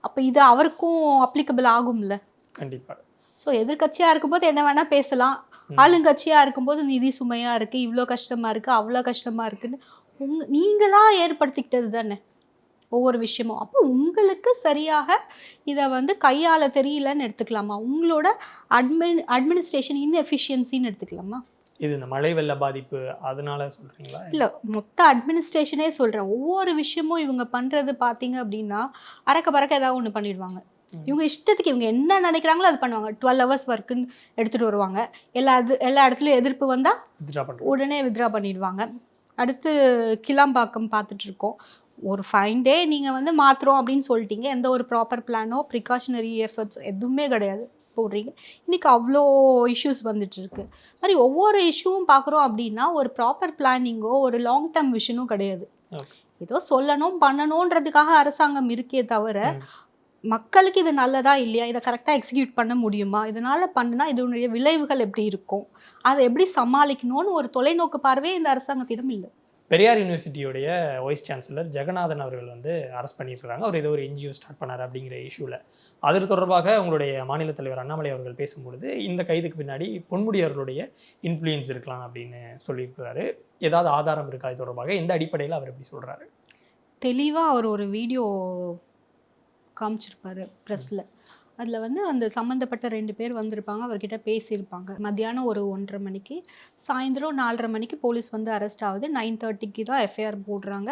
அப்போ இது அவருக்கும் அப்ளிகபிள் ஆகும்ல? கண்டிப்பா. ஸோ எதிர்க்கட்சியா இருக்கும்போது என்ன வேணா பேசலாம். ம். ஆளுங்கட்சியா இருக்கும்போது நிதி சுமையா இருக்கு இவ்வளோ கஷ்டமா இருக்கு அவ்வளோ கஷ்டமா இருக்குன்னு உங்க நீங்களா ஏற்படுத்திக்கிட்டது தானே ஒவ்வொரு விஷயமும். அப்போ உங்களுக்கு சரியாக இதை வந்து கையாள தெரியலன்னு எடுத்துக்கலாமா? உங்களோட அட்மின் அட்மினிஸ்ட்ரேஷன் இன்எஃபிஷியன்சின்னு எடுத்துக்கலாமா? இது இந்த மழை வெள்ள பாதிப்பு அதனால சொல்றீங்களா? இல்லை மொத்த அட்மினிஸ்ட்ரேஷனே சொல்கிறேன் ஒவ்வொரு விஷயமும் இவங்க பண்ணுறது பார்த்தீங்க அப்படின்னா அறக்க பறக்க ஏதாவது ஒன்று பண்ணிடுவாங்க. இவங்க இஷ்டத்துக்கு இவங்க என்ன நினைக்கிறாங்களோ அது பண்ணுவாங்க. டுவெல் ஹவர்ஸ் ஒர்க்குன்னு எடுத்துகிட்டு வருவாங்க. எல்லா இது எல்லா இடத்துலையும் எதிர்ப்பு வந்தால் உடனே வித்ரா பண்ணிடுவாங்க. அடுத்து கிளாம்பாக்கம் பார்த்துட்டு இருக்கோம். ஒரு ஃபைன் டே நீங்கள் வந்து மாற்றுறோம் அப்படின்னு சொல்லிட்டீங்க. எந்த ஒரு ப்ராப்பர் பிளானோ ப்ரிகாஷனரி எஃபர்ட்ஸ் எதுவுமே கிடையாது. போடுறீங்க. இன்றைக்கி அவ்வளோ இஷ்யூஸ் வந்துட்டு இருக்கு மாதிரி ஒவ்வொரு இஷ்யூவும் பார்க்குறோம் அப்படின்னா ஒரு ப்ராப்பர் பிளானிங்கோ ஒரு லாங் டேர்ம் விஷனும் கிடையாது. ஏதோ சொல்லணும் பண்ணணுன்றதுக்காக அரசாங்கம் இருக்கே தவிர. மக்களுக்கு இது நல்லதா இல்லையா? இதை கரெக்டாக எக்ஸிக்யூட் பண்ண முடியுமா? இதனால பண்ணுனா இதனுடைய விளைவுகள் எப்படி இருக்கும்? அதை எப்படி சமாளிக்கணும்னு ஒரு தொலைநோக்கு பார்வையே இந்த அரசாங்கத்திடம் இல்லை. பெரியார் யூனிவர்சிட்டியோடைய வைஸ் சான்சலர் ஜெகநாதன் அவர்கள் வந்து அரெஸ்ட் பண்ணியிருக்கிறாங்க. அவர் ஏதோ ஒரு என்ஜிஓ ஸ்டார்ட் பண்ணார் அப்படிங்கிற இஷ்யூவில் அது தொடர்பாக உங்களுடைய மாநில தலைவர் அண்ணாமலை அவர்கள் பேசும்பொழுது இந்த கைதுக்கு பின்னாடி பொன்முடி அவர்களுடைய இன்ஃப்ளூயன்ஸ் இருக்கலாம் அப்படின்னு சொல்லியிருக்கிறாரு. ஏதாவது ஆதாரம் இருக்கா இது தொடர்பாக? எந்த அடிப்படையில் அவர் எப்படி சொல்கிறாரு தெளிவாக அவர் ஒரு வீடியோ காமிச்சிருப்பார் ப்ரெஸ்ஸில் அதில் வந்து அந்த சம்மந்தப்பட்ட ரெண்டு பேர் வந்திருப்பாங்க அவர்கிட்ட பேசியிருப்பாங்க. மத்தியானம் ஒரு ஒன்றரை மணிக்கு சாயந்தரம் நாலரை மணிக்கு போலீஸ் வந்து அரெஸ்ட் ஆகுது. நைன் தேர்ட்டிக்கு தான் எஃப்ஐஆர் போடுறாங்க.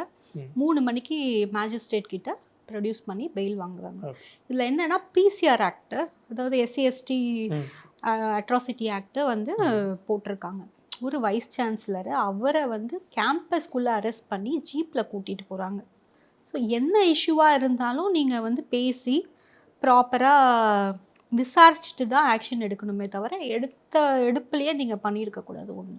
மூணு மணிக்கு மேஜிஸ்ட்ரேட் கிட்ட ப்ரொடியூஸ் பண்ணி பெயில் வாங்குறாங்க. இதில் என்னன்னா பிசிஆர் ஆக்ட் அதாவது எஸ்சி எஸ்டி ம். அட்ராசிட்டி ஆக்ட் வந்து போட்டிருக்காங்க. ஒரு வைஸ் சான்சலரை அவரை வந்து கேம்பஸ்குள்ளே அரெஸ்ட் பண்ணி ஜீப்பில் கூட்டிகிட்டு போகிறாங்க ஸோ என்ன இஷ்யூவாக இருந்தாலும் நீங்கள் வந்து பேசி ப்ராப்பராக விசாரிச்சுட்டு தான் ஆக்ஷன் எடுக்கணுமே தவிர எடுத்த எடுப்புலையே நீங்கள் பண்ணியிருக்கக்கூடாது ஒன்று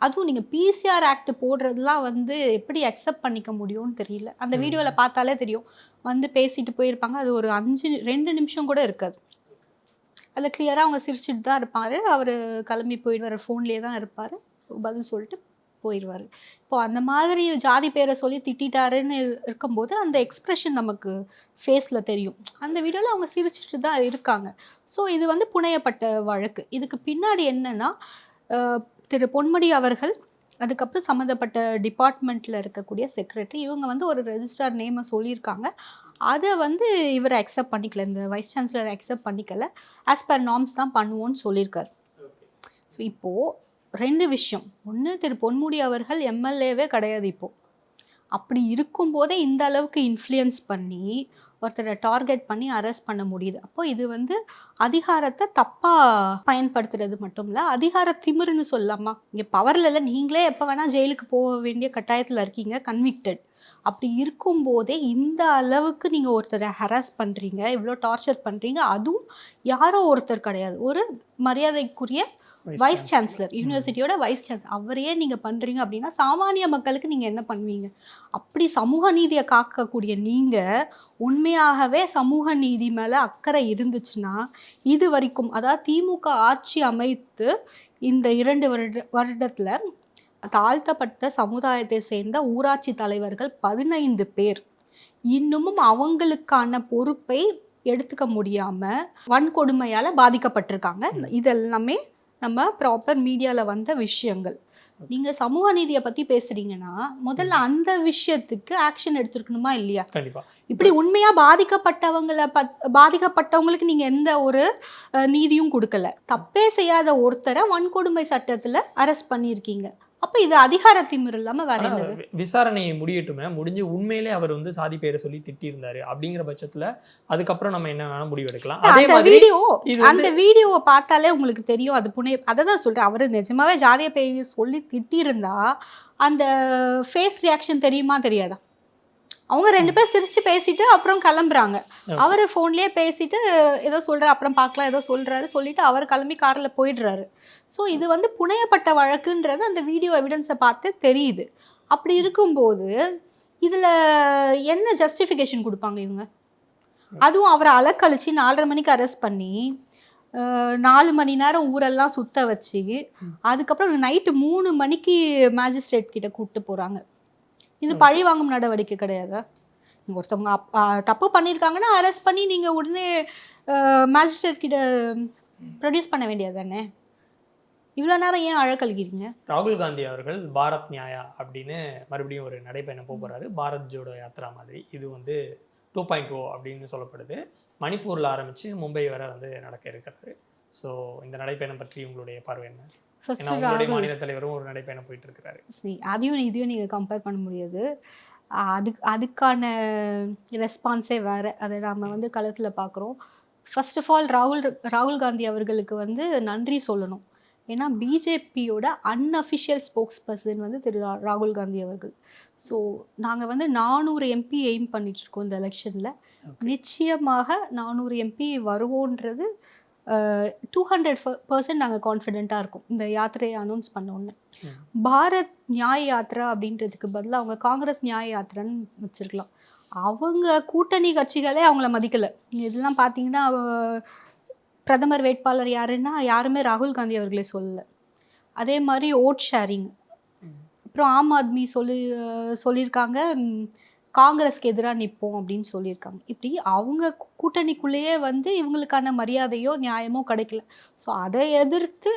அதுவும் நீங்கள் பிசிஆர் ஆக்ட் போடுறதுலாம் வந்து எப்படி அக்செப்ட் பண்ணிக்க முடியும்னு தெரியல. அந்த. வீடியோவில் பார்த்தாலே தெரியும். வந்து பேசிட்டு போயிருப்பாங்க. அது ஒரு அஞ்சு ரெண்டு நிமிஷம் கூட இருக்காது. அதில் கிளியராக அவங்க சிரிச்சிட்டு தான் இருப்பார். அவர் கிளம்பி போயிடுவார். ஃபோன்லேயே தான் இருப்பார். பதில் சொல்லிட்டு போயிடுவார். இப்போ அந்த மாதிரி ஜாதி பேரை சொல்லி திட்டிட்டாருன்னு இருக்கும்போது அந்த எக்ஸ்ப்ரெஷன் நமக்கு ஃபேஸில் தெரியும். அந்த வீடியோவில் அவங்க சிரிச்சிட்டு தான் இருக்காங்க. ஸோ இது வந்து புனையப்பட்ட வழக்கு. இதுக்கு பின்னாடி என்னன்னா திரு பொன்முடி அவர்கள் அதுக்கப்புறம் சம்மந்தப்பட்ட டிபார்ட்மெண்ட்டில் இருக்கக்கூடிய செக்ரட்டரி இவங்க வந்து ஒரு ரெஜிஸ்டார் நேமை சொல்லியிருக்காங்க. அதை வந்து இவர் அக்செப்ட் பண்ணிக்கல. இந்த வைஸ் சான்சலர் அக்செப்ட் பண்ணிக்கல. ஆஸ் பர் நார்ம்ஸ் தான் பண்ணுவோன்னு சொல்லியிருக்காரு. ஸோ இப்போது ரெண்டு விஷயம். ஒன்று திரு பொன்முடி அவர்கள் எம்எல்ஏவே கிடையாது இப்போது அப்படி இருக்கும்போதே இந்த அளவுக்கு இன்ஃப்ளூயன்ஸ் பண்ணி ஒருத்தரை டார்கெட் பண்ணி அரெஸ்ட் பண்ண முடியுது. அப்போ இது வந்து அதிகாரத்தை தப்பாக பயன்படுத்துறது மட்டும் இல்லை அதிகார திமிருன்னு சொல்லலாமா? இங்கே பவரில் இல்லை நீங்களே எப்போ வேணால் ஜெயிலுக்கு போக வேண்டிய கட்டாயத்தில் இருக்கீங்க கன்விக்டட் அப்படி இருக்கும்போதே இந்த அளவுக்கு நீங்கள் ஒருத்தரை ஹராஸ் பண்ணுறீங்க இவ்வளோ டார்ச்சர் பண்ணுறீங்க அதுவும் யாரோ ஒருத்தர் கிடையாது. ஒரு மரியாதைக்குரிய வைஸ் சான்சலர் யூனிவர்சிட்டியோட வைஸ் சான்சலர் அவரையே நீங்கள் பண்ணுறீங்க அப்படின்னா சாமானிய மக்களுக்கு நீங்கள் என்ன பண்ணுவீங்க? அப்படி சமூக நீதியை காக்கக்கூடிய நீங்கள் உண்மையாகவே சமூக நீதி மேலே அக்கறை இருந்துச்சுன்னா இது வரைக்கும் அதாவது திமுக ஆட்சி அமைத்து இந்த இரண்டு வருட வருடத்தில் தாழ்த்தப்பட்ட சமுதாயத்தை சேர்ந்த ஊராட்சி தலைவர்கள் பதினைந்து பேர். இன்னமும் அவங்களுக்கான பொறுப்பை எடுத்துக்க முடியாமல் வன்கொடுமையால் பாதிக்கப்பட்டிருக்காங்க. இதெல்லாமே நம்ம ப்ராப்பர் மீடியாவில் வந்த விஷயங்கள். நீங்கள் சமூக நீதியை பற்றி பேசுகிறீங்கன்னா முதல்ல அந்த விஷயத்துக்கு ஆக்ஷன் எடுத்துருக்கணுமா இல்லையா? கண்டிப்பா. இப்படி உண்மையா பாதிக்கப்பட்டவங்கள பத் பாதிக்கப்பட்டவங்களுக்கு நீங்க எந்த ஒரு நீதியும் கொடுக்கல. தப்பே செய்யாத ஒருத்தரை வன்கொடுமை சட்டத்துல அரெஸ்ட் பண்ணியிருக்கீங்க. அப்ப இது அதிகார திமிரு இல்லாம வேற ஆனா, என்னது? வி- விசாரணை முடியட்டுமே முடிஞ்சு உண்மையிலே அவர் வந்து சாதி பேரை சொல்லி திட்டியிருந்தாரு அப்படிங்கிற பட்சத்துல அதுக்கப்புறம் நம்ம என்ன வேணா முடிவு எடுக்கலாம் அதே அந்த வீடியோ அந்த வீடியோவை பார்த்தாலே உங்களுக்கு தெரியும் அது புனை அதை தான் சொல்றேன். அவரு நிஜமாவே ஜாதிய பேரை சொல்லி திட்டியிருந்தா அந்த ஃபேஸ் ரியாக்ஷன் தெரியுமா தெரியாதா? அவங்க ரெண்டு பேர் சிரிச்சு பேசிட்டு அப்புறம் கிளம்புறாங்க. அவர் ஃபோன்லயே பேசிட்டு ஏதோ சொல்றாரு அப்புறம் பார்க்கலாம் ஏதோ சொல்றாரு சொல்லிட்டு அவர் கிளம்பி கார்ல போயிடுறாரு. ஸோ இது வந்து புனையப்பட்ட வழக்குன்றது அந்த வீடியோ எவிடன்ஸை பார்த்து தெரியுது. அப்படி இருக்கும்போது இதுல என்ன ஜஸ்டிஃபிகேஷன் கொடுப்பாங்க இவங்க? அதுவும் அவரை அலக்கழிச்சு நாலரை மணிக்கு அரெஸ்ட் பண்ணி நாலு மணி நேரம் ஊரெல்லாம் சுத்த வச்சு அதுக்கப்புறம் நைட்டு மூணு மணிக்கு மேஜிஸ்ட்ரேட் கிட்ட கூப்பிட்டு போறாங்க. இது பழி வாங்கும் நடவடிக்கை கிடையாதா? ஒருத்தவங்க அப்- தப்பு பண்ணியிருக்காங்கன்னா அரெஸ்ட் பண்ணி நீங்க உடனே மேஜிஸ்ட்ரேட் கிட்ட ப்ரொடியூஸ் பண்ண வேண்டியது தானே இவ்வளோ நேரம் ஏன் அழக்கழிக்கிறீங்க ராகுல் காந்தி அவர்கள் பாரத் நியாயா அப்படின்னு மறுபடியும் ஒரு நடைப்பயணம் போக போறாரு. பாரத் ஜோடோ யாத்ரா மாதிரி. இது வந்து டூ பாயிண்ட் ஓ அப்படின்னு சொல்லப்படுது. மணிப்பூர்ல ஆரம்பிச்சு மும்பை வரை வந்து நடக்க இருக்கிறாரு ஸோ இந்த நடைப்பயணம் பற்றி உங்களுடைய பார்வை என்ன? ராகுல். மாநில தலைவரும் ஒரு நடைப்பயணம் போயிட்டு இருக்கிறாரு சரி அதையும் இதையும் நீங்கள் கம்பேர் பண்ண முடியாது. அதுக்கு அதுக்கான ரெஸ்பான்ஸே வேறு. அதை நாம் வந்து களத்தில் பார்க்குறோம். ஃபர்ஸ்ட் ஆஃப் ஆல் ராகுல் ராகுல் காந்தி அவர்களுக்கு வந்து நன்றி சொல்லணும். ஏன்னா பிஜேபியோட அன்அஃபிஷியல் ஸ்போக்ஸ் பர்சன் வந்து திரு ராகுல் காந்தி அவர்கள். ஸோ நாங்கள் வந்து நானூறு எம்பி எய்ம் பண்ணிட்டு இருக்கோம் இந்த எலெக்ஷனில் நிச்சயமாக நானூறு எம்பி வருவோன்றது டூ ஹண்ட்ரட் பர்சன்ட் நாங்கள் கான்ஃபிடென்ட்டாக இருக்கோம். இந்த யாத்திரையை அனௌன்ஸ் பண்ண உடனே. பாரத் நியாய யாத்ரா அப்படின்றதுக்கு பதிலாக அவங்க காங்கிரஸ் நியாய யாத்திரான்னு வச்சிருக்கலாம். அவங்க கூட்டணி கட்சிகளே அவங்கள மதிக்கலை. இதெல்லாம் பார்த்தீங்கன்னா பிரதமர் வேட்பாளர் யாருன்னா யாருமே ராகுல் காந்தி அவர்களே சொல்லலை. அதே மாதிரி ஓட் ஷேரிங் அப்புறம் ஆம் ஆத்மி சொல்லி சொல்லியிருக்காங்க. காங்கிரஸ்க்கு எதிராக நிற்போம் அப்படின்னு சொல்லியிருக்காங்க. இப்படி அவங்க கூட்டணிக்குள்ளேயே வந்து இவங்களுக்கான மரியாதையோ நியாயமோ கிடைக்கல. ஸோ அதை எதிர்த்து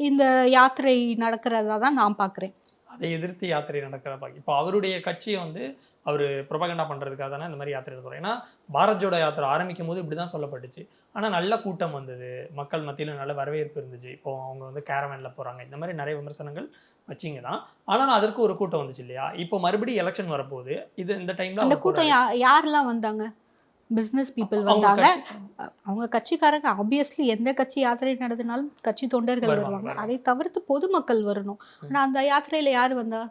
இந்த யாத்திரை நடக்கிறதா தான் நான் பார்க்குறேன். அதை எதிர்த்து யாத்திரை நடக்கிறப்ப இப்போ அவருடைய கட்சியை வந்து அவர் ப்ரொபகண்டா பண்ணுறதுக்காக தானே இந்த மாதிரி யாத்திரை நடத்துகிறோம் ஏன்னா பாரத் ஜோடோ யாத்திரை ஆரம்பிக்கும் போது இப்படி தான் சொல்லப்பட்டுச்சு. ஆனால் நல்ல கூட்டம் வந்தது. மக்கள் மத்தியில் நல்ல வரவேற்பு இருந்துச்சு. இப்போ அவங்க வந்து கேரவேனில் போகிறாங்க இந்த மாதிரி நிறைய விமர்சனங்கள் வச்சிங்க தான் ஆனால் அதற்கு ஒரு கூட்டம் வந்துச்சு இல்லையா? இப்போ மறுபடியும் எலெக்ஷன் வரப்போகுது. இது இந்த டைம்ல அந்த கூட்டம் யாரெல்லாம் வந்தாங்க? பிஸ்னஸ் பீப்புள் வந்தாங்க. அவங்க கட்சிக்காரங்க ஆப்வியஸ்லி எந்த கட்சி யாத்திரை நடத்தினாலும் கட்சி தொண்டர்கள் வருவாங்க. அதை தவிர்த்து பொதுமக்கள் வரணும். ஆனால் அந்த யாத்திரையில் யார் வந்தா?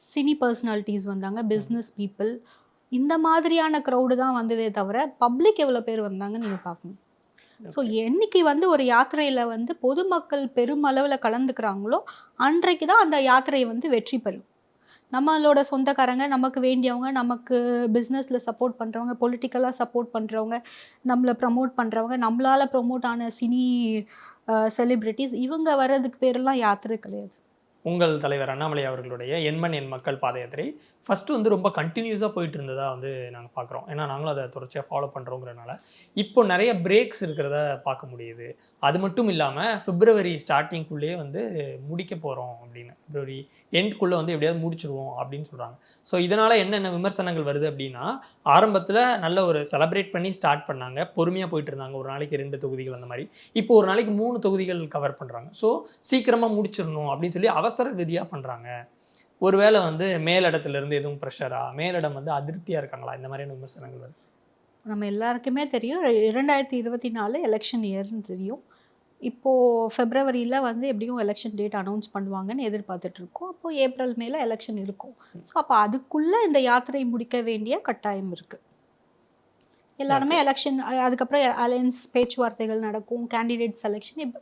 சினி பர்சனாலிட்டிஸ் வந்தாங்க பிஸ்னஸ் பீப்புள் இந்த மாதிரியான க்ரௌடு தான் வந்ததே தவிர பப்ளிக் எவ்வளோ பேர் வந்தாங்கன்னு நீங்கள் பார்க்கணும். ஸோ என்னைக்கு வந்து ஒரு யாத்திரையில் வந்து பொதுமக்கள் பெருமளவில் கலந்துக்கிறாங்களோ அன்றைக்கு தான் அந்த யாத்திரை வந்து வெற்றி பெறும். நம்மளோட சொந்தக்காரங்க நமக்கு வேண்டியவங்க நமக்கு பிஸ்னஸில் சப்போர்ட் பண்ணுறவங்க பொலிட்டிக்கலாக சப்போர்ட் பண்ணுறவங்க நம்மளை ப்ரமோட் பண்ணுறவங்க நம்மளால் ப்ரமோட் ஆன சினி செலிப்ரிட்டிஸ் இவங்க வர்றதுக்கு பேரெல்லாம் யாத்திரை கிடையாது. உங்கள் தலைவர் அண்ணாமலை அவர்களுடைய எண்மண் எண் மக்கள் பாதயாத்திரை ஃபஸ்ட்டு வந்து ரொம்ப கண்டினியூஸாக போயிட்டு இருந்ததாக வந்து நாங்கள் பார்க்குறோம் ஏன்னா நாங்களும் அதை தொடர்ச்சியாக ஃபாலோ பண்ணுறோங்கிறனால இப்போ நிறைய பிரேக்ஸ் இருக்கிறத பார்க்க முடியுது. அது மட்டும் இல்லாமல் பிப்ரவரி ஸ்டார்டிங்குள்ளேயே வந்து முடிக்க போகிறோம் அப்படின்னு. பிப்ரவரி எண்ட்குள்ளே வந்து எப்படியாவது முடிச்சிருவோம் அப்படின்னு சொல்கிறாங்க ஸோ இதனால் என்னென்ன விமர்சனங்கள் வருது அப்படின்னா ஆரம்பத்தில் நல்ல ஒரு செலப்ரேட் பண்ணி ஸ்டார்ட் பண்ணாங்க. பொறுமையாக போயிட்டு இருந்தாங்க ஒரு நாளைக்கு ரெண்டு தொகுதிகள் அந்த மாதிரி. இப்போ ஒரு நாளைக்கு மூணு தொகுதிகள் கவர் பண்ணுறாங்க ஸோ சீக்கிரமாக முடிச்சிடணும் அப்படின்னு சொல்லி அவசர கதியாக பண்ணுறாங்க ஒருவேளை வந்து மேலிடத்துல இருந்து எதுவும் ப்ரெஷரா மேலிடம் வந்து அதிருப்தியாக இருக்காங்களா? இந்த மாதிரியான விமர்சனங்கள் வருது. நம்ம எல்லாருக்குமே தெரியும். இரண்டாயிரத்தி இருபத்தி நாலு எலெக்ஷன் இயர்னு தெரியும். இப்போது ஃபெப்ரவரியில் வந்து எப்படியும் எலெக்ஷன் டேட் அனௌன்ஸ் பண்ணுவாங்கன்னு எதிர்பார்த்துட்டு இருக்கோம். அப்போது ஏப்ரல் மேல எலெக்ஷன் இருக்கும். ஸோ அப்போ அதுக்குள்ளே இந்த யாத்திரை முடிக்க வேண்டிய கட்டாயம் இருக்குது எல்லாருமே எலெக்ஷன் அதுக்கப்புறம் அலையன்ஸ் பேச்சுவார்த்தைகள் நடக்கும். கேண்டிடேட் செலெக்ஷன் இப்போ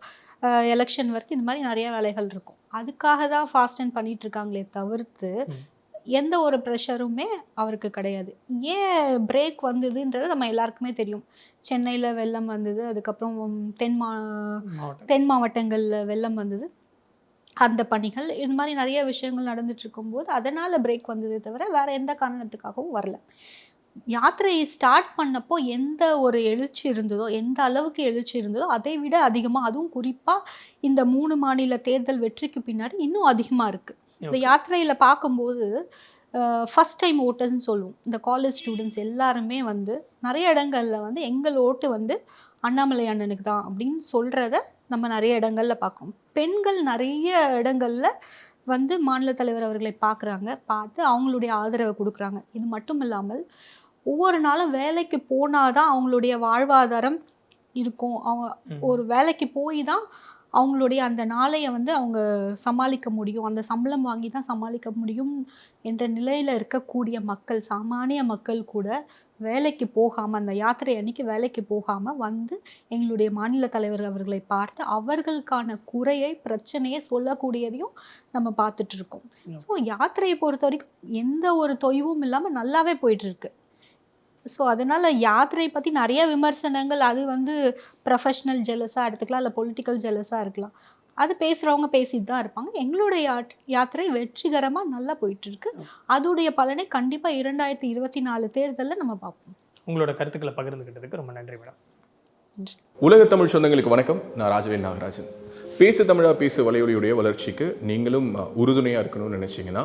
எலெக்ஷன் வரைக்கும் இந்த மாதிரி நிறைய வேலைகள் இருக்கும். அதுக்காக தான் ஃபாஸ்ட் அண்ட் பண்ணிட்டு இருக்காங்களே தவிர்த்து. எந்த ஒரு ப்ரெஷருமே அவருக்கு கிடையாது. ஏன் பிரேக் வந்ததுன்றது நம்ம எல்லாருக்குமே தெரியும். சென்னையில் வெள்ளம் வந்தது அதுக்கப்புறம் தென் மா தென் மாவட்டங்களில் வெள்ளம் வந்தது. அந்த பணிகள் இது மாதிரி நிறைய விஷயங்கள் நடந்துட்டு இருக்கும்போது அதனால் பிரேக் வந்ததே தவிர வேற எந்த காரணத்துக்காகவும் வரல. யாத்திரை ஸ்டார்ட் பண்ணப்போ எந்த ஒரு எழுச்சி இருந்ததோ எந்த அளவுக்கு எழுச்சி இருந்ததோ அதை விட அதிகமாக அதுவும் குறிப்பாக இந்த மூணு மாநில தேர்தல் வெற்றிக்கு பின்னாடி இன்னும் அதிகமாக இருக்குது இந்த. யாத்திரையில் பார்க்கும்போது ஃபஸ்ட் டைம் ஓட்டர்ஸ்னு சொல்லுவோம். இந்த காலேஜ் ஸ்டூடெண்ட்ஸ் எல்லாருமே வந்து நிறைய இடங்கள்ல வந்து எங்கள் ஓட்டு வந்து அண்ணாமலை அண்ணனுக்கு தான் அப்படின்னு சொல்கிறத நம்ம நிறைய இடங்கள்ல பார்க்கணும் பெண்கள் நிறைய இடங்கள்ல வந்து மாநில தலைவர் அவர்களை பார்க்குறாங்க. பார்த்து அவங்களுடைய ஆதரவை கொடுக்குறாங்க. இது மட்டும் இல்லாமல் ஒவ்வொரு நாளும் வேலைக்கு போனாதான் அவங்களுடைய வாழ்வாதாரம் இருக்கும். அவங்க. ஒரு வேலைக்கு போய் தான் அவங்களுடைய அந்த நாளையை வந்து அவங்க சமாளிக்க முடியும். அந்த சம்பளம் வாங்கி தான் சமாளிக்க முடியும் என்ற நிலையில் இருக்கக்கூடிய மக்கள் சாமானிய மக்கள் கூட வேலைக்கு போகாமல் அந்த யாத்திரை அன்னைக்கு வேலைக்கு போகாமல் வந்து எங்களுடைய மாநில தலைவர் அவர்களை பார்த்து அவர்களுக்கான குறையை பிரச்சனையை சொல்லக்கூடியதையும் நம்ம பார்த்துட்டு இருக்கோம். ஸோ யாத்திரையை பொறுத்த வரைக்கும் எந்த ஒரு தொய்வும் இல்லாமல் நல்லாவே போயிட்டு இருக்கு. ஸோ அதனால் யாத்திரை பற்றி நிறைய விமர்சனங்கள் அது வந்து ப்ரொஃபஷ்னல் ஜெலஸாக எடுத்துக்கலாம் இல்லை பொலிட்டிக்கல் ஜெலஸாக இருக்கலாம். அது பேசுகிறவங்க பேசிட்டு தான் இருப்பாங்க. எங்களுடைய யாத் யாத்திரை வெற்றிகரமாக நல்லா போயிட்டு இருக்கு அதோடைய பலனை கண்டிப்பாக இரண்டாயிரத்தி இருபத்தி நாலு தேர்தலில் நம்ம பார்ப்போம். உங்களோட கருத்துக்களை பகிர்ந்துக்கிட்டதுக்கு ரொம்ப நன்றி மேடம். உலக தமிழ் சொந்தங்களுக்கு வணக்கம். நான் ராஜவேல் நாகராஜன். பேசு தமிழா பேசு வலையொலியுடைய வளர்ச்சிக்கு நீங்களும் உறுதுணையாக இருக்கணும்னு நினச்சிங்கன்னா